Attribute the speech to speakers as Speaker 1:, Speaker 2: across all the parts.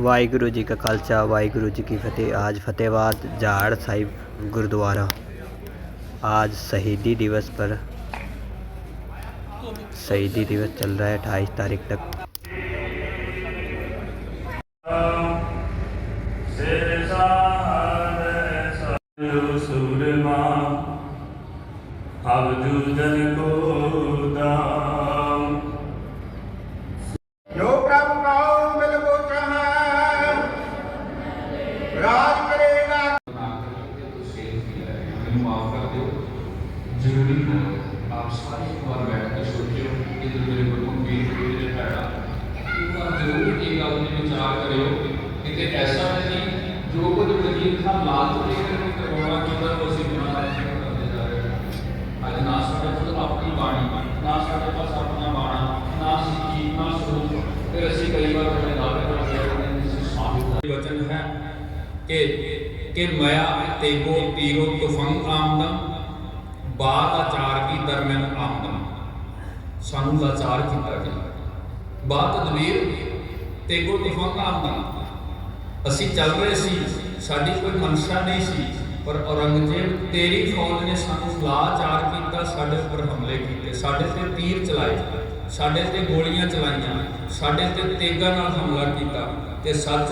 Speaker 1: ਵਾਹਿਗੁਰੂ ਜੀ ਕਾ ਖਾਲਸਾ ਵਾਹਿਗੁਰੂ ਜੀ ਕੀ ਫਤਿਹ आज फतेहाबाद झाड़ साहिब गुरुद्वारा आज शहीदी दिवस पर शहीदी दिवस चल रहा है अट्ठाईस तारीख तक
Speaker 2: ਵਚਨ ਹੈ ਕਿ ਕਿ ਮਾਇਆ ਤੇਗੋ ਤੀਰੋ ਤੁਫੰਗ ਆਮਦਨ ਬਾਦ ਆਚਾਰ ਕੀ ਦਰਮਿਆਨ ਆਮਦਨ। ਸਾਨੂੰ ਲਾਚਾਰ ਕੀਤਾ ਗਿਆ। ਬਾਤ ਤਦਬੀਰ ਤੇਗੋ ਤੁਫੰਗ ਆਮਦਨ। ਅਸੀਂ ਚੱਲ ਰਹੇ ਸੀ, ਸਾਡੀ ਕੋਈ ਮਨਸ਼ਾ ਨਹੀਂ ਸੀ, ਪਰ ਔਰੰਗਜ਼ੇਬ ਤੇਰੀ ਫੌਜ ਨੇ ਸਾਨੂੰ ਲਾਚਾਰ ਕੀਤਾ, ਸਾਡੇ ਉੱਪਰ ਹਮਲੇ ਕੀਤੇ, ਸਾਡੇ ਤੇ ਤੀਰ ਚਲਾਏ, ਸਾਡੇ ਤੇ ਗੋਲੀਆਂ ਚਲਾਈਆਂ, ਸਾਡੇ ਤੇ ਤੇਗਾਂ ਨਾਲ ਹਮਲਾ ਕੀਤਾ। ਤੇ ਸੱਚ,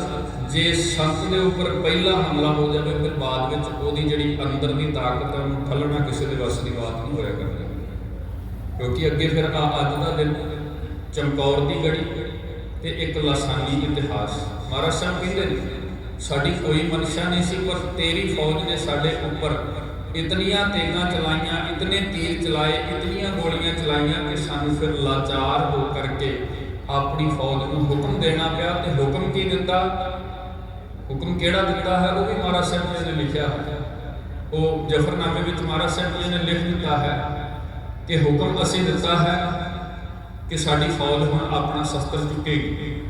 Speaker 2: ਜੇ ਸੰਤ ਦੇ ਉੱਪਰ ਪਹਿਲਾ ਹਮਲਾ ਹੋ ਜਾਵੇ, ਫਿਰ ਬਾਅਦ ਵਿੱਚ ਉਹਦੀ ਜਿਹੜੀ ਅੰਦਰ ਦੀ ਤਾਕਤ ਹੈ, ਉਹਨੂੰ ਠੱਲਣਾ ਕਿਸੇ ਦੇ ਵੱਸ ਦੀ ਬਾਤ ਨਹੀਂ ਹੋਇਆ ਕਰਦੀ। ਕਿਉਂਕਿ ਅੱਗੇ ਫਿਰ ਆ ਅੱਜ ਦਾ ਦਿਨ, ਚਮਕੌਰ ਦੀ ਗੜੀ ਤੇ ਇੱਕ ਲਾਸਾਨੀ ਇਤਿਹਾਸ। ਮਹਾਰਾਜ ਸਾਹਿਬ ਕਹਿੰਦੇ ਨੇ, ਸਾਡੀ ਕੋਈ ਮਨਸ਼ਾ ਨਹੀਂ ਸੀ, ਪਰ ਤੇਰੀ ਫੌਜ ਨੇ ਸਾਡੇ ਉੱਪਰ ਇਤਨੀਆਂ ਤੇਗਾਂ ਚਲਾਈਆਂ, ਇਤਨੇ ਤੀਰ ਚਲਾਏ, ਇਤਨੀਆਂ ਗੋਲੀਆਂ ਚਲਾਈਆਂ ਕਿ ਸਾਨੂੰ ਫਿਰ ਲਾਚਾਰ ਹੋ ਕਰਕੇ ਆਪਣੀ ਫੌਜ ਨੂੰ ਹੁਕਮ ਦੇਣਾ ਪਿਆ ਤੇ ਹੁਕਮ ਕੀ ਦਿੱਤਾ? ਹੁਕਮ ਕਿਹੜਾ ਦਿੱਤਾ ਹੈ? ਉਹ ਵੀ ਮਹਾਰਾਜ ਸਾਹਿਬ ਜੀ ਨੇ ਲਿਖਿਆ। ਹੈ ਉਹ ਜਫਰਨਾਮੇ ਵਿੱਚ ਮਹਾਰਾਜ ਸਾਹਿਬ ਜੀ ਨੇ ਲਿਖ ਦਿੱਤਾ ਹੈ ਕਿ ਹੁਕਮ ਅਸੀਂ ਦਿੱਤਾ ਹੈ ਕਿ ਸਾਡੀ ਫੌਜ ਹੁਣ ਆਪਣਾ ਸ਼ਸਤਰ ਚੁੱਕੇਗੀ।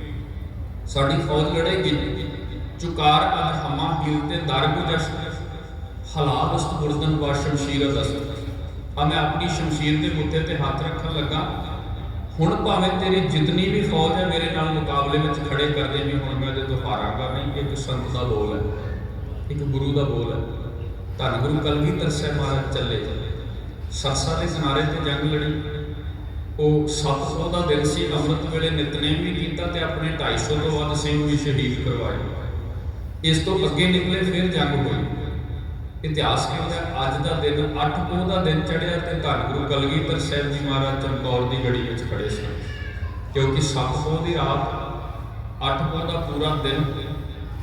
Speaker 2: ਸਾਡੀ ਫੌਜ ਲੜੇਗੀ। ਚੁਕਾਰ ਅਲ ਹਮਾ ਹੀਲ ਤੇ ਦਰ ਗੁਜਸ਼ ਹਲਾ ਦਸਤ ਗੁਰਦਨ ਵਾ ਸ਼ਮਸ਼ੀਰ ਦਸਤ ਆ ਮੈਂ ਆਪਣੀ ਸ਼ਮਸ਼ੀਰ ਦੇ ਮੁੱਦੇ ਤੇ ਹੱਥ ਰੱਖਣ ਲੱਗਾ। ਹੁਣ ਭਾਵੇਂ ਤੇਰੀ ਜਿਤਨੀ ਵੀ ਫੌਜ ਹੈ, ਮੇਰੇ ਨਾਲ ਮੁਕਾਬਲੇ ਵਿੱਚ ਖੜੇ ਕਰਦੇ ਵੀ ਹੁਣ, ਮੈਂ ਉਹਦੇ ਤੋਂ ਹਾਰਾਂਗਾ ਨਹੀਂ ਇੱਕ ਸੰਤ ਦਾ ਬੋਲ ਹੈ, ਇੱਕ ਗੁਰੂ ਦਾ ਬੋਲ ਹੈ। ਧੰਨ ਗੁਰੂ ਕਲਗੀਧਰ ਸਾਹਿਬ ਮਹਾਰਾਜ ਚੱਲੇ ਸਰਸਾ ਦੇ ਕਿਨਾਰੇ ਤੇ ਜੰਗ ਲੜੀ। ਉਹ 700 ਦਾ ਦਿਨ ਸੀ, ਅੰਮ੍ਰਿਤ ਵੇਲੇ ਨਿਤਨੇਮ ਵੀ ਕੀਤਾ ਤੇ ਆਪਣੇ 250 ਤੋਂ ਵੱਧ ਸਿੰਘ ਵੀ ਸ਼ਹੀਦ ਕਰਵਾਏ। ਇਸ ਤੋਂ ਅੱਗੇ ਨਿਕਲੇ ਫਿਰ ਜੰਗ ਹੋਈ। ਇਤਿਹਾਸ ਕਹਿੰਦਾ ਅੱਜ ਦਾ ਦਿਨ 8 ਪੋਹ ਦਾ ਦਿਨ ਚੜਿਆ ਤੇ ਧੰਨ ਗੁਰੂ ਕਲਗੀਧਰ ਸਾਹਿਬ ਜੀ ਮਹਾਰਾਜ ਚਮਕੌਰ ਦੀ ਗੜੀ ਵਿੱਚ ਖੜੇ ਸਨ। ਕਿਉਂਕਿ 7 ਪੋਹ ਦੀ ਰਾਤ 8 ਪੋਹ ਦਾ ਪੂਰਾ ਦਿਨ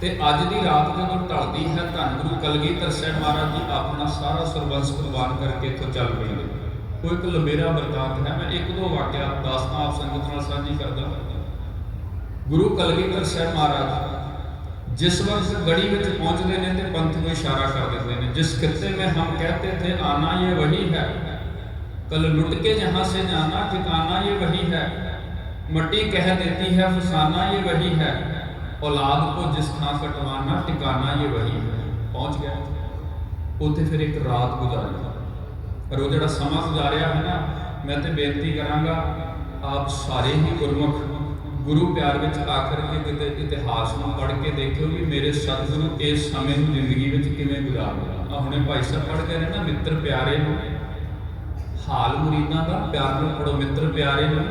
Speaker 2: ਤੇ ਅੱਜ ਦੀ ਰਾਤ ਜਦੋਂ ਢਲਦੀ ਹੈ, ਧੰਨ ਗੁਰੂ ਕਲਗੀਧਰ ਸਾਹਿਬ ਮਹਾਰਾਜ ਜੀ ਆਪਣਾ ਸਾਰਾ ਸਰਬੰਸ ਕੁਰਬਾਨ ਕਰਕੇ ਇੱਥੋਂ ਚੱਲ ਪਏ ਉਹ ਇੱਕ ਲੰਬੇਰਾ ਵਰਤਾਂਤ ਹੈ। ਮੈਂ ਇੱਕ ਦੋ ਵਾਕਿਆ ਦੱਸਦਾ ਆਪ ਸੰਗਤ ਨਾਲ ਸਾਂਝੀ ਕਰਦਾ ਗੁਰੂ ਕਲਗੀਧਰ ਸਾਹਿਬ ਮਹਾਰਾਜ ਜਿਸ ਵਕਤ ਗੜੀ ਵਿੱਚ ਪਹੁੰਚਦੇ ਨੇ ਤੇ ਪੰਥ ਨੂੰ ਇਸ਼ਾਰਾ ਕਰ ਦਿੰਦੇ ਨੇ ਜਿਸ ਖਿੱਤੇ में हम कहते थे आना ये वही है कल लुट के जहां से जाना ठिकाना ये वही है मट्टी कह देती है फसाना ये वही है औलाद को जिस थां कटवाना ठिकाना ये वही है पहुंच गए ਉੱਥੇ ਫਿਰ ਇੱਕ ਰਾਤ ਗੁਜ਼ਾਰੀ ਪਰ ਉਹ ਜਿਹੜਾ ਸਮਾਂ ਗੁਜ਼ਾਰਿਆ ਹੈ ਨਾ ਮੈਂ ਤੇ ਬੇਨਤੀ ਕਰਾਂਗਾ ਆਪ ਸਾਰੇ ਹੀ ਗੁਰਮੁਖ ਗੁਰੂ ਪਿਆਰ ਵਿੱਚ ਆਖਰ ਕੇ ਕਿਤੇ ਇਤਿਹਾਸ ਨੂੰ ਪੜ੍ਹ ਕੇ ਦੇਖਿਓ ਵੀ ਮੇਰੇ ਸਤਿਗੁਰੂ ਇਸ ਸਮੇਂ ਨੂੰ ਜ਼ਿੰਦਗੀ ਵਿੱਚ ਕਿਵੇਂ ਗੁਜ਼ਾਰਦੇ ਆ। ਹੁਣੇ ਭਾਈ ਸਾਹਿਬ ਪੜ੍ਹ ਗਏ ਨੇ ਨਾ, ਮਿੱਤਰ ਪਿਆਰੇ ਨੂੰ। ਹਾਲ ਮੁਰੀਦਾਂ ਦਾ, ਪਿਆਰ ਨੂੰ ਪੜੋ ਮਿੱਤਰ ਪਿਆਰੇ ਨੂੰ।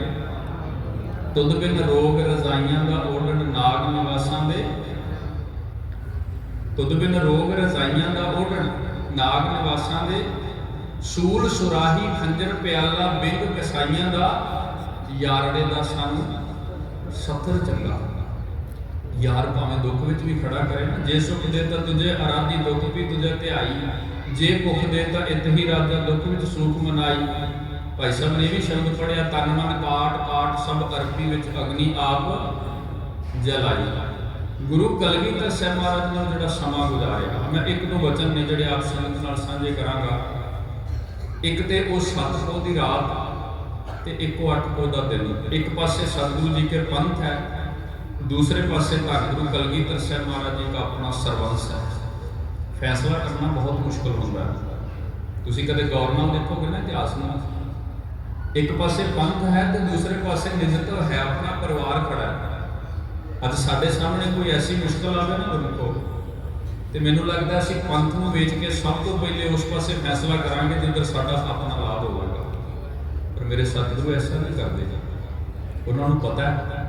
Speaker 2: ਤੁਧ ਬਿਨ ਰੋਗ ਰਜ਼ਾਈਆਂ ਦਾ ਓੜਨ ਨਾਗ ਨਿਵਾਸਾਂ ਦੇ। ਤੁਧ ਬਿਨ ਰੋਗ ਰਜ਼ਾਈਆਂ ਦਾ ਓੜਨ ਨਾਗ ਨਿਵਾਸਾਂ ਦੇ। ਸੂਲ ਸੁਰਾਹੀ ਖੰਜਰ ਪਿਆਲਾ ਬਿੰਗ ਕਸਾਈਆਂ ਦਾ, ਯਾਰੜੇ ਦਾ ਸਾਨੂੰ। ਸਤਰ ਚੰਗਾ। ਯਾਰ ਭਾਵੇਂ ਦੁੱਖ ਵਿੱਚ ਵੀ ਖੜਾ ਕਰੇ ਨਾ, ਜੇ ਸੁਖ ਦੇ ਤਾਂ ਤੁਝੇ ਅਰਾਧੀ ਦੁੱਖ ਵੀ ਤੁਝੇ ਧਿਆਈ। ਜੇ ਭੁੱਖ ਦੇ ਤਾਂ ਇਤ ਹੀ ਰਾਜਾ ਦੁੱਖ ਵਿੱਚ ਸੁਖ ਮਨਾਈ। ਭਾਈ ਸਾਹਿਬ ਨੇ ਵੀ ਸ਼ਬਦ ਪੜਿਆ ਤਨ ਮਨ ਕਾਟ ਕਾਟ ਸਭ ਅਰਪੀ ਵਿੱਚ ਅਗਨੀ ਆਪ ਜਲਾਈ। ਗੁਰੂ ਕਲਗੀਧਰ ਸਾਹਿਬ ਮਹਾਰਾਜ ਨਾਲ ਜਿਹੜਾ ਸਮਾਂ ਗੁਜ਼ਾਰਿਆ, ਮੈਂ ਇੱਕ ਦੋ ਵਚਨ ਨੇ ਜਿਹੜੇ ਆਪ ਸੰਗਤ ਨਾਲ ਸਾਂਝੇ ਕਰਾਂਗਾ। ਇੱਕ ਤੇ ਉਹ ਸਤਪੋ ਦੀ ਰਾਤ ਤੇ ਇੱਕੋ ਅੱਠ ਉਹਦਾ ਦਾ ਇੱਕ ਪਾਸੇ ਸਤਿਗੁਰੂ ਜੀ ਕੇ ਪੰਥ ਹੈ, ਦੂਸਰੇ ਪਾਸੇ ਧੰਨ ਗੁਰੂ ਕਲਗੀਧਰ ਸਾਹਿਬ ਮਹਾਰਾਜ ਜੀ ਦਾ ਆਪਣਾ ਸਰਬੰਸ ਹੈ। ਫੈਸਲਾ ਕਰਨਾ ਬਹੁਤ ਮੁਸ਼ਕਲ ਹੁੰਦਾ ਹੈ। ਤੁਸੀਂ ਕਦੇ ਗੌਰ ਨਾਲ ਦੇਖੋਗੇ ਨਾ ਇਤਿਹਾਸ ਨੂੰ? ਇੱਕ ਪਾਸੇ ਪੰਥ ਹੈ ਤੇ ਦੂਸਰੇ ਪਾਸੇ ਨਿਜਤ ਹੈ, ਆਪਣਾ ਪਰਿਵਾਰ ਖੜਾ ਹੈ। ਅੱਜ ਸਾਡੇ ਸਾਹਮਣੇ ਕੋਈ ਐਸੀ ਮੁਸ਼ਕਲ ਆਵੇ ਨਾ ਗੁਰਮੁਖੋ ਤੇ ਮੈਨੂੰ ਲੱਗਦਾ ਅਸੀਂ ਪੰਥ ਨੂੰ ਵੇਚ ਕੇ ਸਭ ਤੋਂ ਪਹਿਲੇ ਉਸ ਪਾਸੇ ਫੈਸਲਾ ਕਰਾਂਗੇ ਜਿੱਧਰ ਸਾਡਾ ਆਪਣਾ ਪਰ ਮੇਰੇ ਸਤਿਗੁਰੂ ਐਸਾ ਨਹੀਂ ਕਰਦੇ। ਉਹਨਾਂ ਨੂੰ ਪਤਾ ਹੈ,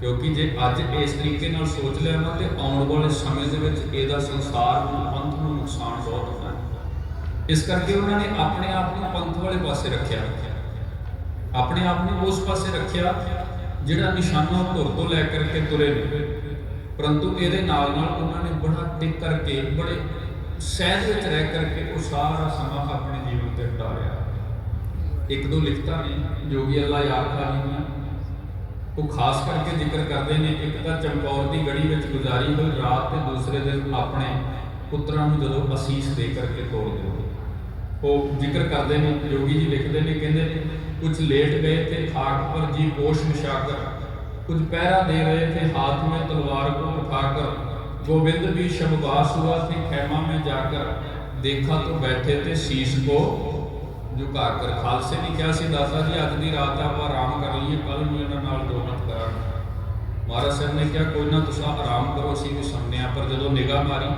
Speaker 2: ਕਿਉਂਕਿ ਜੇ ਅੱਜ ਇਸ ਤਰੀਕੇ ਨਾਲ ਸੋਚ ਲਿਆ ਨਾ ਤੇ ਆਉਣ ਵਾਲੇ ਸਮੇਂ ਦੇ ਵਿੱਚ ਇਹਦਾ ਸੰਸਾਰ ਨੂੰ, ਪੰਥ ਨੂੰ ਨੁਕਸਾਨ ਬਹੁਤ ਹੋਣਾ ਇਸ ਕਰਕੇ ਉਹਨਾਂ ਨੇ ਆਪਣੇ ਆਪ ਨੂੰ ਪੰਥ ਵਾਲੇ ਪਾਸੇ ਰੱਖਿਆ। ਆਪਣੇ ਆਪ ਨੂੰ ਉਸ ਪਾਸੇ ਰੱਖਿਆ ਜਿਹੜਾ ਨਿਸ਼ਾਨਾ ਧੁਰ ਤੋਂ ਲੈ ਕਰਕੇ ਤੁਰੇ ਨੇ। ਪਰੰਤੂ ਇਹਦੇ ਨਾਲ ਨਾਲ ਉਹਨਾਂ ਨੇ ਬੜਾ ਟਿਕ ਕਰਕੇ, ਬੜੇ ਸਹਿਜ ਵਿੱਚ ਰਹਿ ਕਰਕੇ ਉਹ ਸਾਰਾ ਸਮਾਂ ਆਪਣੇ ਜੀਵਨ ਤੇ ਹਟਾਇਆ ਇੱਕ ਦੋ ਲਿਖਤਾਂ ਨੇ ਜੋ ਵੀ ਅੱਲਾ ਯਾਦ ਕਰ ਲਈਆਂ। ਉਹ ਖਾਸ ਕਰਕੇ ਜ਼ਿਕਰ ਕਰਦੇ ਨੇ ਇੱਕ ਤਾਂ ਚਮਕੌਰ ਦੀ ਗੜੀ ਵਿੱਚ ਗੁਜ਼ਾਰੀ ਹੋਈ, ਰਾਤ ਤੇ ਦੂਸਰੇ ਦਿਨ ਆਪਣੇ ਪੁੱਤਰਾਂ ਨੂੰ ਜਦੋਂ ਅਸੀਸ ਦੇ ਕਰਕੇ ਤੋਰਦੇ ਹੋ ਉਹ ਜ਼ਿਕਰ ਕਰਦੇ ਨੇ, ਜੋਗੀ ਜੀ ਲਿਖਦੇ ਨੇ, ਕਹਿੰਦੇ ਨੇ, ਕੁਝ ਲੇਟ ਗਏ ਤੇ ਖਾਕ ਪਰ ਜੀ ਕੋਸ਼ ਨਿਸ਼ਾਕਰ ਕੁਝ ਪਹਿਰਾ ਦੇ ਰਹੇ ਤੇ ਹਾਥ ਮੇਂ ਤਲਵਾਰ ਕੋ ਉਠਾਕਰ ਗੋਬਿੰਦ ਵੀ ਸ਼ਮਵਾਸ ਹੁਆ ਤੇ ਖੈਮਾ ਮੇਂ ਜਾਕਰ ਦੇਖਾ ਤੋ ਬੈਠੇ ਤੇ ਸੀਸ ਕੋ ਜੋ ਘਰ ਕਰ ਖਾਲਸੇ ਨੇ ਕਿਹਾ ਸੀ ਦਾਸਾ ਜੀ, ਅੱਜ ਦੀ ਰਾਤ ਆਪਾਂ ਆਰਾਮ ਕਰ ਲਈਏ ਕੱਲ ਨੂੰ ਇਹਨਾਂ ਨਾਲ ਦੋਹਤ ਕਰਾਂਗੇ। ਮਹਾਰਾਜ ਸਾਹਿਬ ਨੇ ਕਿਹਾ, ਕੋਈ ਨਾ ਤੁਸੀਂ ਆਰਾਮ ਕਰੋ, ਅਸੀਂ ਵੀ ਸੁਣਨੇ ਪਰ ਜਦੋਂ ਨਿਗਾਹ ਮਾਰੀ,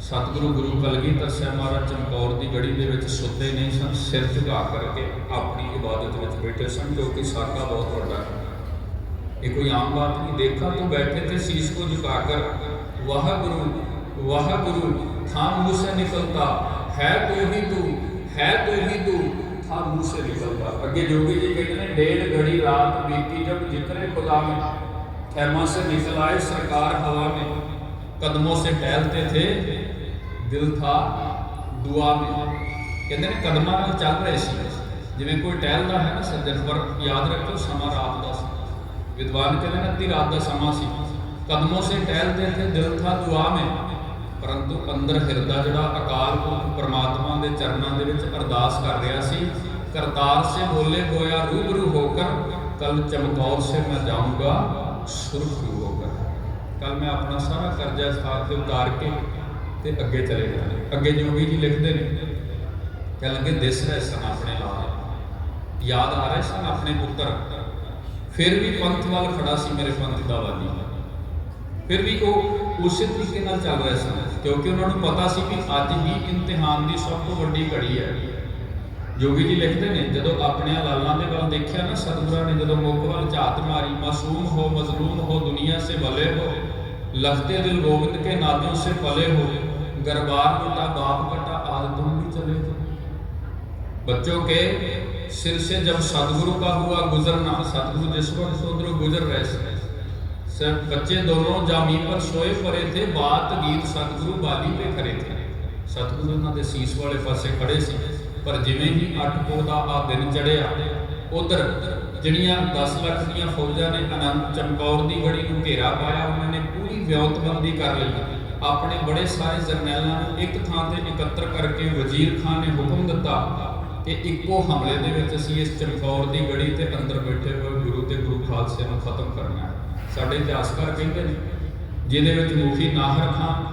Speaker 2: ਸਤਿਗੁਰੂ ਗੁਰੂ ਕਲਗੀਧਰ ਸਾਹਿਬ ਮਹਾਰਾਜ ਚਮਕੌਰ ਦੀ ਗੜੀ ਦੇ ਵਿੱਚ ਸੁੱਤੇ ਨਹੀਂ ਸਨ ਸਿਰ ਝੁਕਾ ਕਰਕੇ ਆਪਣੀ ਇਬਾਦਤ ਵਿੱਚ ਬੈਠੇ ਸਨ, ਜੋ ਕਿ ਸਾਕਾ ਬਹੁਤ ਵੱਡਾ ਇਹ ਕੋਈ ਆਮ ਬਾਤ ਨਹੀਂ ਦੇਖਾ ਤੋਂ ਬੈਠੇ ਤੇ ਸੀਸ ਕੋ ਝੁਕਾ ਕਰ ਵਾਹ ਗੁਰੂ ਵਾਹ ਗੁਰੂ ਖਾਮੋਸ਼ ਨਿਕਲਤਾ, ਹੈ ਕੋਈ ਵੀ ਤੂੰ तू है तू ही तू था मुंह से निकलता आगे जोगी जी कहते हैं डेढ़ घड़ी रात बीती जब जिक्र खुदा में खैमा से निकल आए सरकार हवा में कदमों से टहलते थे दिल था दुआ में ਕਹਿੰਦੇ ਨੇ ਕਦਮਾਂ ਨਾਲ ਚੱਲ ਰਹੇ ਸੀ ਜਿਵੇਂ ਕੋਈ ਟਹਿਲਦਾ ਹੈ ਨਾ ਸੱਜਣ ਪਰ ਯਾਦ ਰੱਖੋ ਸਮਾਂ ਰਾਤ ਦਾ ਸੀ ਵਿਦਵਾਨ ਕਹਿੰਦੇ ਨੇ ਅੱਧੀ ਰਾਤ ਦਾ ਸਮਾਂ ਸੀ ਕਦਮੋਂ ਸੇ ਟਹਿਲਦੇ ਥੇ ਦਿਲ ਥਾ ਦੁਆ ਮੇ ਪਰੰਤੂ ਅੰਦਰ ਹਿਰਦਾ ਜਿਹੜਾ ਅਕਾਲ ਪੁਰਖ ਪਰਮਾਤਮਾ ਦੇ ਚਰਨਾਂ ਦੇ ਵਿੱਚ ਅਰਦਾਸ ਕਰ ਰਿਹਾ ਸੀ, ਕਰਤਾਰ ਸੇ ਬੋਲੇ ਗੋਇਆ ਰੂਬਰੂ ਹੋਕਰ ਕਲ ਚਮਕੌਰ ਸੇ ਮੈਂ ਜਾਊਂਗਾ, ਸੁਰਖਰੂ ਹੋਕਰ। ਕੱਲ ਮੈਂ ਆਪਣਾ ਸਾਰਾ ਕਰਜ਼ਾ ਸਾਥ ਤੇ ਉਤਾਰ ਕੇ ਤੇ ਅੱਗੇ ਚਲੇ ਜਾਣਾ ਅੱਗੇ ਜੋਗੀ ਜੀ ਲਿਖਦੇ ਨੇ ਕਹਿ ਲੱਗੇ, ਦਿਸ ਰਹੇ ਸਨ ਆਪਣੇ ਲਾਲ ਯਾਦ ਆ ਰਹੇ ਸਨ ਆਪਣੇ ਪੁੱਤਰ। ਫਿਰ ਵੀ ਪੰਥ ਵੱਲ ਖੜਾ ਸੀ ਮੇਰੇ ਪੰਥ ਦਾ ਵਾਲੀ ਫਿਰ ਵੀ ਉਹ ਉਸੇ ਤਰੀਕੇ ਨਾਲ ਚੱਲ ਰਹੇ ਸਨ ਕਿਉਂਕਿ ਉਹਨਾਂ ਨੂੰ ਪਤਾ ਸੀ ਕਿ ਅੱਜ ਹੀ ਇਮਤਿਹਾਨ ਦੀ ਸਭ ਤੋਂ ਵੱਡੀ ਘੜੀ ਹੈ ਜੋਗੀ ਜੀ ਲਿਖਦੇ ਨੇ ਜਦੋਂ ਆਪਣੇ ਲਾਲਾਂ ਦੇ ਵੱਲ ਦੇਖਿਆ ਨਾ ਸਤਿਗੁਰਾਂ ਨੇ ਜਦੋਂ ਮੁੱਖ ਵੱਲ ਝਾਤ ਮਾਰੀ ਮਾਸੂਮ ਹੋ ਮਜ਼ਲੂਮ ਹੋ ਦੁਨੀਆ ਸੇ ਭਲੇ ਹੋ ਲਖਤੇ ਦਿਲ ਗੋਬਿੰਦ ਕੇ ਨਾਦों से पले हो गरबार टूटा बाप कटा आज तुम भी चले थे बच्चों के सिर से जब सदगुरु का हुआ गुजरना सदगुरु जिस वक्त से उधरों गुजर रहे थे सब बच्चे दोनों जामी पर सोए पड़े थे बात गीत सतगुरु बाली पे खड़े थे ਸਤਿਗੁਰੂ ਉਹਨਾਂ ਦੇ ਸੀਸ ਵਾਲੇ ਪਾਸੇ ਖੜੇ ਸੀ ਪਰ ਜਿਵੇਂ ਹੀ ਅੱਠ ਪੋਹ ਦਾ ਆ ਦਿਨ ਚੜਿਆ ਉਧਰ ਜਿਹੜੀਆਂ 10 ਲੱਖ ਦੀਆਂ ਫੌਜਾਂ ਨੇ ਅਨੰਤ ਚਮਕੌਰ ਦੀ ਗੜੀ ਨੂੰ ਘੇਰਾ ਪਾਇਆ ਉਹਨਾਂ ਨੇ ਪੂਰੀ ਵਿਉਂਤਬੰਦੀ ਕਰ ਲਈ ਆਪਣੇ ਬੜੇ ਸਾਰੇ ਜਰਨੈਲਾਂ ਨੂੰ ਇੱਕ ਥਾਂ ਤੇ ਇਕੱਤਰ ਕਰਕੇ ਵਜ਼ੀਰ ਖਾਨ ਨੇ ਹੁਕਮ ਦਿੱਤਾ ਕਿ ਇੱਕੋ ਹਮਲੇ ਦੇ ਵਿੱਚ ਅਸੀਂ ਇਸ ਚਮਕੌਰ ਦੀ ਗੜੀ ਤੇ ਅੰਦਰ ਬੈਠੇ ਹੋਏ ਗੁਰੂ ਤੇ ਗੁਰੂ ਖਾਲਸੇ ਨੂੰ ਖਤਮ ਕਰਨਾ ਹੈ ਸਾਡੇ ਇਤਿਹਾਸਕਾਰ ਕਹਿੰਦੇ ਨੇ ਜਿਹਦੇ ਵਿੱਚ ਮੁਖੀ ਨਾਹਰ ਖਾਨ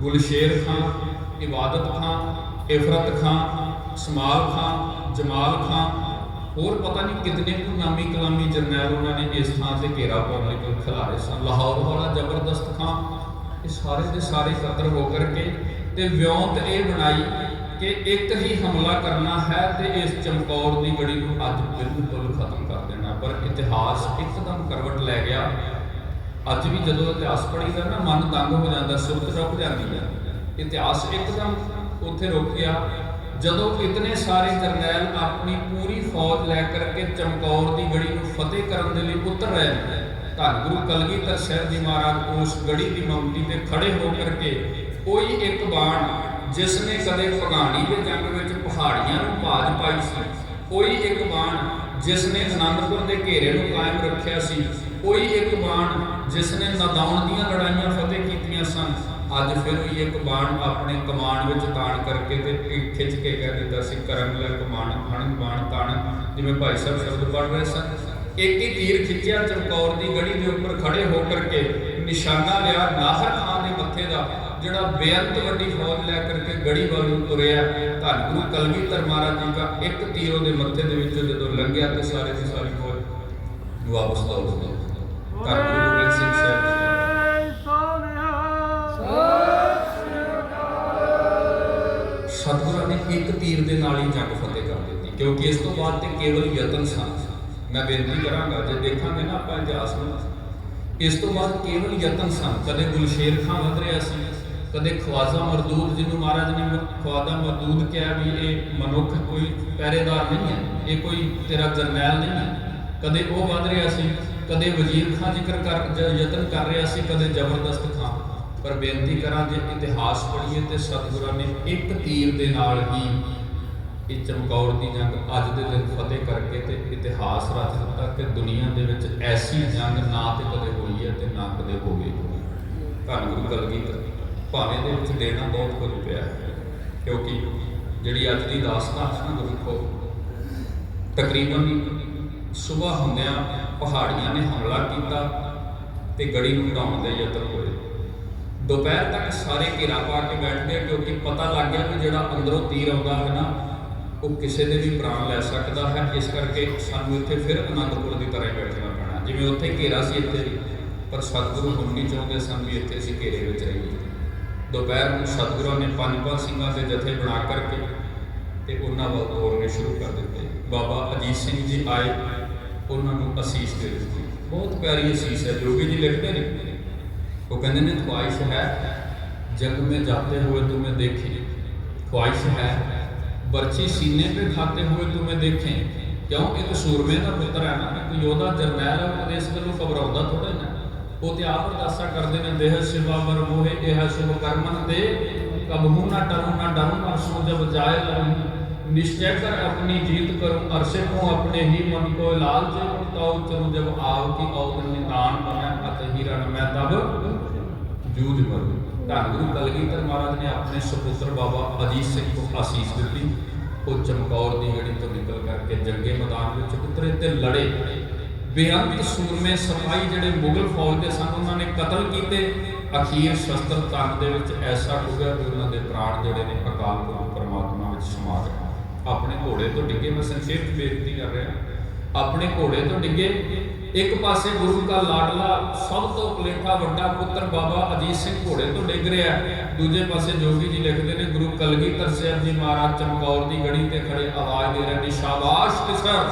Speaker 2: ਗੁਲਸ਼ੇਰ ਖਾਨ ਇਬਾਦਤ ਖਾਨ ਇਫਰਤ ਖਾਨ ਸਮਾਲ ਖਾਨ ਜਮਾਲ ਖਾਨ ਹੋਰ ਪਤਾ ਨਹੀਂ ਕਿਤਨੇ ਕੁ ਨਾਮੀ ਕਲਾਮੀ ਜਰਨੈਲ ਉਹਨਾਂ ਨੇ ਇਸ ਥਾਂ ਤੇ ਘੇਰਾ ਪਾਉਣ ਲਈ ਖਿਲਾਰੇ ਸਨ। ਲਾਹੌਰ ਵਾਲਾ ਜ਼ਬਰਦਸਤ ਖਾਨ ਇਹ ਸਾਰੇ ਦੇ ਸਾਰੇ ਇਕੱਤਰ ਹੋ ਕਰਕੇ ਤੇ ਵਿਉਂਤ ਇਹ ਬਣਾਈ ਕਿ ਇੱਕ ਹੀ ਹਮਲਾ ਕਰਨਾ ਹੈ ਤੇ ਇਸ ਚਮਕੌਰ ਦੀ ਗੜੀ ਨੂੰ ਅੱਜ ਬਿਲਕੁਲ ਖਤਮ ਕਰ ਦੇਣਾ। ਪਰ ਇਤਿਹਾਸ ਇੱਕਦਮ ਕਰਵਟ ਲੈ ਗਿਆ। ਅੱਜ ਵੀ ਜਦੋਂ ਇਤਿਹਾਸ ਪੜ੍ਹੀਦਾ ਨਾ, ਮਨ ਦੰਗ ਹੋ ਜਾਂਦਾ ਸੁਰਤ ਰੁਕ ਜਾਂਦੀ ਹੈ ਇਤਿਹਾਸ ਇੱਕਦਮ ਉੱਥੇ ਰੁਕ ਗਿਆ ਜਦੋਂ ਇਤਨੇ ਸਾਰੇ ਜਰਨੈਲ ਆਪਣੀ ਪੂਰੀ ਫੌਜ ਲੈ ਕਰਕੇ ਚਮਕੌਰ ਦੀ ਗੜੀ ਨੂੰ ਫਤਿਹ ਕਰਨ ਦੇ ਲਈ ਉਤਰ ਰਹੇ ਨੇ, ਧੰਨ ਗੁਰੂ ਕਲਗੀਧਰ ਸਾਹਿਬ ਜੀ ਮਹਾਰਾਜ ਉਸ ਗੜੀ ਦੀ ਮਮਤੀ ਤੇ ਖੜੇ ਹੋ ਕਰਕੇ ਕੋਈ ਇੱਕ ਬਾਣ ਜਿਸ ਨੇ ਕਦੇ ਭਗਾਣੀ ਦੇ ਜੰਗ ਵਿੱਚ ਪਹਾੜੀਆਂ ਨੂੰ ਭਾਜ ਪਾਈ ਸੀ, ਕੋਈ ਇੱਕ ਬਾਣ ਜਿਸ ਨੇ ਅਨੰਦਪੁਰ ਦੇ ਘੇਰੇ ਨੂੰ ਕਾਇਮ ਰੱਖਿਆ ਸੀ ਕੋਈ ਇੱਕ ਬਾਣ ਜਿਸ ਨੇ ਨਦਾਉਣ ਦੀਆਂ ਲੜਾਈਆਂ ਫਤਿਹ ਕੀਤੀਆਂ ਸਨ, ਅੱਜ ਫਿਰ ਵੀ ਇੱਕ ਬਾਣ ਆਪਣੇ ਕਮਾਨ ਵਿੱਚ ਤਾਣ ਕਰਕੇ ਤੇ ਇਹ ਖਿੱਚ ਕੇ ਕਹਿ ਦਿੱਤਾ ਸੀ, ਕਰਮ ਲੈ ਕਮਾਨ, ਹਣ ਬਾਣ ਤਾਣ, ਜਿਵੇਂ ਭਾਈ ਸਾਹਿਬ ਸ਼ਬਦ ਪੜ੍ਹ ਰਹੇ ਸਨ। ਇੱਕ ਹੀ ਤੀਰ ਖਿੱਚਿਆ ਚਮਕੌਰ ਦੀ ਗੜੀ ਦੇ ਉੱਪਰ ਖੜੇ ਹੋ ਕਰਕੇ ਨਿਸ਼ਾਨਾ ਲਿਆ ਨਾਹਰ ਖਾਨ ਦੇ ਮੱਥੇ ਦਾ, ਜਿਹੜਾ ਬੇਅੰਤ ਵੱਡੀ ਫੌਜ ਲੈ ਕਰਕੇ ਗੜੀ ਵੱਲ ਨੂੰ ਤੁਰਿਆ। ਧੰਨ ਗੁਰੂ ਕਲਗੀਧਰ ਮਹਾਰਾਜ ਜੀ ਦਾ ਇੱਕ ਤੀਰ ਉਹਦੇ ਮੱਥੇ ਦੇ ਵਿੱਚੋਂ ਜਦੋਂ ਲੰਘਿਆ ਤੇ ਸਾਰੇ ਦੀ ਸਾਰੀ ਫੌਜ ਵਾਪਸ ਦੌੜ ਗਈ। ਧੰਨ ਗੁਰੂ ਗੋਬਿੰਦ ਸਿੰਘ ਸਾਹਿਬ ਜੀ ਸਤਿਗੁਰਾਂ ਨੇ ਇੱਕ ਤੀਰ ਦੇ ਨਾਲ ਹੀ ਜੰਗ ਫਤਿਹ ਕਰ ਦਿੱਤੀ, ਕਿਉਂਕਿ ਇਸ ਤੋਂ ਬਾਅਦ ਤੇ ਕੇਵਲ ਯਤਨ ਸਨ। ਮੈਂ ਬੇਨਤੀ ਕਰਾਂਗਾ, ਜੇ ਦੇਖਾਂਗੇ ਨਾ ਆਪਾਂ ਇਤਿਹਾਸ ਨੂੰ, ਇਸ ਤੋਂ ਬਾਅਦ ਕੇਵਲ ਯਤਨ ਸਨ। ਕਦੇ ਗੁਲਸ਼ੇਰ ਖਾਂ ਵਧ ਰਿਹਾ ਸੀ, ਕਦੇ ਖਵਾਜਾ ਮਰਦੂਦ, ਜਿਹਨੂੰ ਮਹਾਰਾਜ ਨੇ ਖਵਾਜਾ ਮਰਦੂਦ ਕਿਹਾ ਵੀ ਇਹ ਮਨੁੱਖ ਕੋਈ ਪਹਿਰੇਦਾਰ ਨਹੀਂ ਹੈ, ਇਹ ਕੋਈ ਤੇਰਾ ਜਰਨੈਲ ਨਹੀਂ ਹੈ। ਕਦੇ ਉਹ ਵਧ ਰਿਹਾ ਸੀ ਕਦੇ ਵਜ਼ੀਰ ਖਾਂ ਜ਼ਿਕਰ ਕਰ ਯਤਨ ਕਰ ਰਿਹਾ ਸੀ, ਕਦੇ ਜ਼ਬਰਦਸਤ ਖਾਂ। ਪਰ ਬੇਨਤੀ ਕਰਾਂ ਜੇ ਇਤਿਹਾਸ ਪੜ੍ਹੀਏ ਤੇ ਸਤਿਗੁਰਾਂ ਨੇ ਇੱਕ ਤੀਰ ਦੇ ਨਾਲ ਹੀ ਇਹ ਚਮਕੌਰ ਦੀ ਜੰਗ ਅੱਜ ਦੇ ਦਿਨ ਫਤਿਹ ਕਰਕੇ ਤੇ ਇਤਿਹਾਸ ਰਚ ਦਿੱਤਾ ਕਿ ਦੁਨੀਆ ਦੇ ਵਿੱਚ ਐਸੀ ਜੰਗ ਨਾ ਤੇ ਕਦੇ ਹੋਈ ਹੈ ਤੇ ਨਾ ਕਦੇ ਹੋਵੇਗੀ ਧੰਨ ਗੁਰੂ ਕਲਗੀਧਰ, ਭਾਵੇਂ ਦੇ ਵਿੱਚ ਦੇਣਾ ਬਹੁਤ ਕੁਝ ਪਿਆ ਹੈ, ਕਿਉਂਕਿ ਜਿਹੜੀ ਅੱਜ ਦੀ ਦਾਸਤਾਨ ਹੈ ਨਾ ਦੇਖੋ ਤਕਰੀਬਨ ਸਵੇਰ ਹੁੰਦਿਆਂ ਪਹਾੜੀਆਂ ਨੇ ਹਮਲਾ ਕੀਤਾ ਤੇ ਗੜੀ ਨੂੰ ਢਾਉਣ ਦੇ ਯਤਨ ਹੋਏ। ਦੁਪਹਿਰ ਤੱਕ ਸਾਰੇ ਘੇਰਾ ਪਾ ਕੇ ਬੈਠ ਗਏ ਕਿਉਂਕਿ ਪਤਾ ਲੱਗ ਗਿਆ ਕਿ ਜਿਹੜਾ ਅੰਦਰੋਂ ਤੀਰ ਆਉਂਦਾ ਹੈ ਨਾ, ਉਹ ਕਿਸੇ ਦੇ ਵੀ ਪ੍ਰਾਣ ਲੈ ਸਕਦਾ ਹੈ। ਇਸ ਕਰਕੇ ਸਾਨੂੰ ਇੱਥੇ ਫਿਰ ਅਨੰਦਪੁਰ ਦੀ ਤਰ੍ਹਾਂ ਹੀ ਬੈਠਣਾ ਪੈਣਾ। ਜਿਵੇਂ ਉੱਥੇ ਘੇਰਾ ਸੀ ਇੱਥੇ ਵੀ, ਪਰ ਸਤਿਗੁਰੂ ਹੁਣ ਨਹੀਂ ਚਾਹੁੰਦੇ ਸਨ ਵੀ ਇੱਥੇ ਅਸੀਂ ਘੇਰੇ ਵਿੱਚ ਰਹੀਏ। ਦੁਪਹਿਰ ਨੂੰ ਸਤਿਗੁਰਾਂ ਨੇ ਪੰਜ ਪੰਜ ਸਿੰਘਾਂ ਦੇ ਜਥੇ ਬਣਾ ਕਰਕੇ ਤੇ ਉਹਨਾਂ ਵੱਲ ਤੋਰਨੇ ਸ਼ੁਰੂ ਕਰ ਦਿੱਤੇ। ਬਾਬਾ ਅਜੀਤ ਸਿੰਘ ਜੀ ਆਏ। ਅਸੀਸ ਦੇ ਦਿੱਤੀ ਬਹੁਤ ਪਿਆਰੀ ਅਸੀਸ ਹੈ ਜੋਗੀ ਜੀ ਲਿਖਦੇ ਨੇ वो कहते ने ख्वाहिश है जग में जाते हुए तुम्हें देखें ख्वाहिश है बर्छी सीने पे खाते हुए तुम्हें देखें क्यों एक सूरमे ਦਾ ਪੁੱਤਰ ਹੈ ਨਾ ਇੱਕ ਯੋਧਾ ਜਰਨੈਲ ਹੈ ਉਹਦੇ ਇਸ ਗੱਲੋਂ ਘਬਰਾਉਂਦਾ ਥੋੜਾ ਨਾ ਉਹ ਤੇ ਆਪ ਅਰਦਾਸਾ ਕਰਦੇ ਨੇ ਦੇਹ ਸਿਵਾ ਵਰ ਮੋਹਿ ਇਹ ਸ਼ੁਭ ਕਰਮਨ ਦੇ ਕਬਹੂ ਨਾ ਡਰੂ ਨਾ ਡਰੂ ਅਰਸੋਂ ਜਬ ਜਾਏ ਲਰੂ निश्चय कर अपनी जीत करूं अरसे को अपने ही मन को लाल जे उताऊ चलूं जब आव की औद निदान बने अत ही रण मैं तब जूझ मरूं ਧੰਨ ਗੁਰੂ ਕਲਗੀਧਰ ਮਹਾਰਾਜ ਨੇ ਆਪਣੇ ਸੁਪੁੱਤਰ ਬਾਬਾ ਅਜੀਤ ਸਿੰਘ ਨੂੰ ਆਸੀਸ ਦਿੱਤੀ ਉਹ ਚਮਕੌਰ ਦੀ ਗੜੀ ਤੋਂ ਨਿਕਲ ਕਰਕੇ ਜੰਗੇ ਮੈਦਾਨ ਵਿੱਚ ਉਤਰੇ ਤੇ ਲੜੇ ਬੇਅੰਤ ਸੂਰਮੇ ਸਿਪਾਹੀ ਜਿਹੜੇ ਮੁਗਲ ਫੌਜ ਦੇ ਸਨ ਉਹਨਾਂ ਨੇ ਕਤਲ ਕੀਤੇ ਅਖੀਰ ਸ਼ਸਤਰ ਤਨ ਦੇ ਵਿੱਚ ਐਸਾ ਡੁੱਬਿਆ ਕਿ ਉਹਨਾਂ ਦੇ ਪ੍ਰਾਣ ਜਿਹੜੇ ਨੇ ਅਕਾਲ ਪੁਰਖ ਘੋੜੇ ਤੋਂ ਡਿੱਗੇ, ਮੈਂ ਸੰਖੇਪ ਬੇਨਤੀ ਕਰ ਰਿਹਾ। ਆਪਣੇ ਘੋੜੇ ਤੋਂ ਡਿੱਗੇ, ਇੱਕ ਪਾਸੇ ਗੁਰੂ ਦਾ ਲਾਡਲਾ, ਸਭ ਤੋਂ ਪਲੇਠਾ ਵੱਡਾ ਪੁੱਤਰ ਬਾਬਾ ਅਜੀਤ ਸਿੰਘ ਘੋੜੇ ਤੋਂ ਡਿੱਗ ਰਿਹਾ। ਦੂਜੇ ਪਾਸੇ ਜੋਗੀ ਜੀ ਲਿਖਦੇ ਨੇ, ਗੁਰੂ ਕਲਗੀਧਰ ਸਾਹਿਬ ਜੀ ਮਹਾਰਾਜ ਚਮਕੌਰ ਦੀ ਗੜੀ ਤੇ ਖੜੇ ਆਵਾਜ਼ ਦੇ ਰਹੇ ਨੇ, ਸ਼ਾਬਾਸ਼ ਕਿਸਰ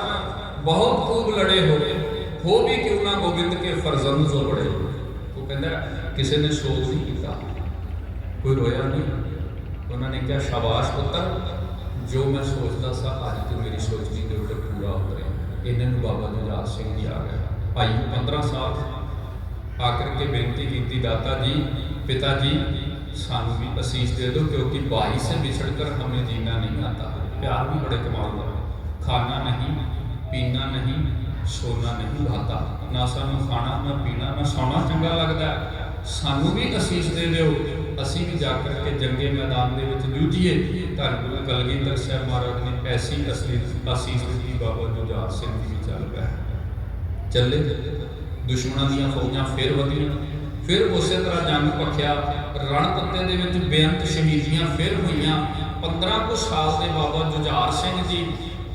Speaker 2: ਬਹੁਤ ਖੂਬ ਲੜੇ ਹੋ ਹੋ ਵੀ ਕਿਉਂ ਨਾ ਗੋਬਿੰਦ ਕੇ ਫਰਜ਼ੰਦ ਜੋ ਬੜੇ ਉਹ ਕਹਿੰਦਾ, ਕਿਸੇ ਨੇ ਸੋਚ ਨਹੀਂ ਕੀਤਾ। ਕੋਈ ਰੋਇਆ ਨਹੀਂ? ਉਹਨਾਂ ਨੇ ਕਿਹਾ, ਸ਼ਾਬਾਸ਼ ਪੁੱਤਰ ਜੋ ਮੈਂ ਸੋਚਦਾ ਸਾਂ, ਅੱਜ ਤੇ ਮੇਰੀ ਸੋਚ ਦੀ ਜ਼ਰੂਰਤ ਪੂਰਾ ਹੋ ਰਿਹਾ। ਇਹਨਾਂ ਨੂੰ ਬਾਬਾ ਜੁਝਾਰ ਸਿੰਘ ਜੀ ਆ ਗਿਆ ਭਾਈ 15 ਸਾਲ ਆ ਕਰਕੇ ਬੇਨਤੀ ਕੀਤੀ, ਦਾਤਾ ਜੀ, ਪਿਤਾ ਜੀ, ਸਾਨੂੰ ਵੀ ਅਸੀਸ ਦੇ ਦਿਓ, ਕਿਉਂਕਿ ਭਾਈ ਸੇ ਵਿਛੜ ਕਰ ਹਮੇ ਜੀਣਾ ਨਹੀਂ ਆਤਾ ਪਿਆਰ ਵੀ ਬੜੇ ਕਮਾਲ ਦਾ ਖਾਣਾ ਨਹੀਂ, ਪੀਣਾ ਨਹੀਂ सोना ਨਹੀਂ भाता ਨਾ ਸਾਨੂੰ ਖਾਣਾ, ਨਾ ਪੀਣਾ, ਨਾ ਸੌਣਾ ਚੰਗਾ ਲੱਗਦਾ है ਸਾਨੂੰ ਵੀ ਅਸੀਸ ਦੇ ਦਿਓ। ਅਸੀਂ ਵੀ ਜਾ ਕਰਕੇ ਜੰਗੇ ਮੈਦਾਨ ਦੇ ਵਿੱਚ ਜੂਝੀਏ। ਧੰਨ ਗੁਰੂ ਕਲਗੀਧਰ ਸਾਹਿਬ ਮਹਾਰਾਜ ਨੇ ਐਸੀ ਅਸਲੀ ਅਸੀਸ ਦਿੱਤੀ ਬਾਬਾ ਜੁਝਾਰ ਸਿੰਘ ਜੀ ਚੱਲ ਪਿਆ ਚੱਲੇ। ਦੁਸ਼ਮਣਾਂ ਦੀਆਂ ਫੌਜਾਂ ਫਿਰ ਵਧੀਆਂ। ਫਿਰ ਉਸੇ ਤਰ੍ਹਾਂ ਜੰਗ ਭਖਿਆ ਰਣ ਪੱਤੇ ਦੇ ਵਿੱਚ ਬੇਅੰਤ ਸ਼ਹੀਦੀਆਂ ਫਿਰ ਹੋਈਆਂ। 15 ਕੁ ਸਾਲ ਦੇ ਬਾਬਾ ਜੁਝਾਰ ਸਿੰਘ ਜੀ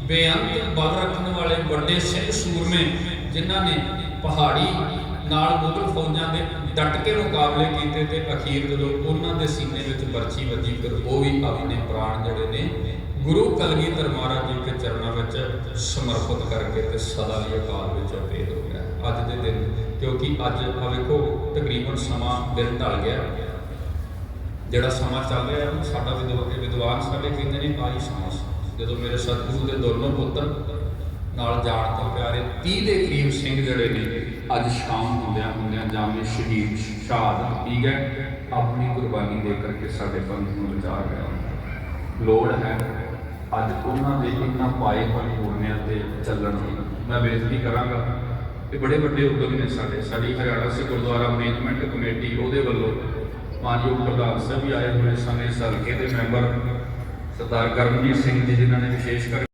Speaker 2: ਬੇਅੰਤ ਬਲ ਰੱਖਣ ਵਾਲੇ ਵੱਡੇ ਸਿੰਘ ਸੂਰਮੇ, ਜਿਨ੍ਹਾਂ ਨੇ ਪਹਾੜੀ ਨਾਲ ਮੁਗਲ ਫੌਜਾਂ ਦੇ ਡਟ ਕੇ ਮੁਕਾਬਲੇ ਕੀਤੇ ਤੇ ਅਖੀਰ ਜਦੋਂ ਉਹਨਾਂ ਦੇ ਸੀਨੇ ਵਿੱਚ ਬਰਛੀ ਵੱਜੀ ਫਿਰ ਉਹ ਵੀ ਆਪਣੇ ਪ੍ਰਾਣ ਜਿਹੜੇ ਨੇ ਗੁਰੂ ਕਲਗੀਧਰ ਮਹਾਰਾਜ ਜੀ ਦੇ ਚਰਨਾਂ ਵਿੱਚ ਸਮਰਪਿਤ ਕਰਕੇ ਤੇ ਸਦਾ ਲਈ ਅਕਾਲ ਵਿੱਚ ਭੇਦ ਹੋ ਗਿਆ। ਅੱਜ ਦੇ ਦਿਨ ਕਿਉਂਕਿ ਅੱਜ ਆ ਵੇਖੋ ਤਕਰੀਬਨ ਸਮਾਂ ਦਿਨ ਢਲ ਗਿਆ। ਜਿਹੜਾ ਸਮਾਂ ਚੱਲ ਰਿਹਾ ਹੈ, ਸਾਡਾ ਵਿਦਵਾਨ ਸਾਡੇ ਕਹਿੰਦੇ ਨੇ ਆਹੀ ਸਮਾਂ ਜਦੋਂ ਮੇਰੇ ਸਤਿਗੁਰੂ ਦੇ ਦੋਨੋਂ ਪੁੱਤਰ ਨਾਲ ਜਾਣ ਤੋਂ ਪਿਆਰੇ 30 ਦੇ ਕਰੀਬ ਸਿੰਘ ਜਿਹੜੇ ਨੇ, ਅੱਜ ਸ਼ਾਮ ਹੁੰਦਿਆਂ ਹੁੰਦਿਆਂ ਜਾਮੇ ਸ਼ਹੀਦ ਸ਼ਹਾਦਤ ਪੀ ਗਏ ਆਪਣੀ ਕੁਰਬਾਨੀ ਦੇ ਕਰਕੇ ਸਾਡੇ ਪੰਥ ਨੂੰ ਬਚਾ ਗਏ ਲੋੜ ਹੈ, ਅੱਜ ਉਹਨਾਂ ਦੇ ਇਹਨਾਂ ਪਾਏ ਹੋਏ ਹੋਣਿਆਂ ਤੇ ਚੱਲਣ ਦੀ। ਮੈਂ ਬੇਨਤੀ ਕਰਾਂਗਾ ਕਿ ਬੜੇ ਵੱਡੇ ਉਦਮ ਨੇ ਸਾਡੇ। ਸਾਡੀ ਹਰਿਆਣਾ ਸਿੱਖ ਗੁਰਦੁਆਰਾ ਮੈਨੇਜਮੈਂਟ ਕਮੇਟੀ ਉਹਦੇ ਵੱਲੋਂ ਮਾਨਯੋਗ ਪ੍ਰਧਾਨ ਸਾਹਿਬ ਵੀ ਆਏ ਹੋਏ ਸਨ ਇਸ ਹਲਕੇ ਦੇ ਮੈਂਬਰ ਸਰਦਾਰ ਕਰਮਜੀਤ ਸਿੰਘ ਜੀ ਜਿਨ੍ਹਾਂ ਨੇ ਵਿਸ਼ੇਸ਼ ਕਰਕੇ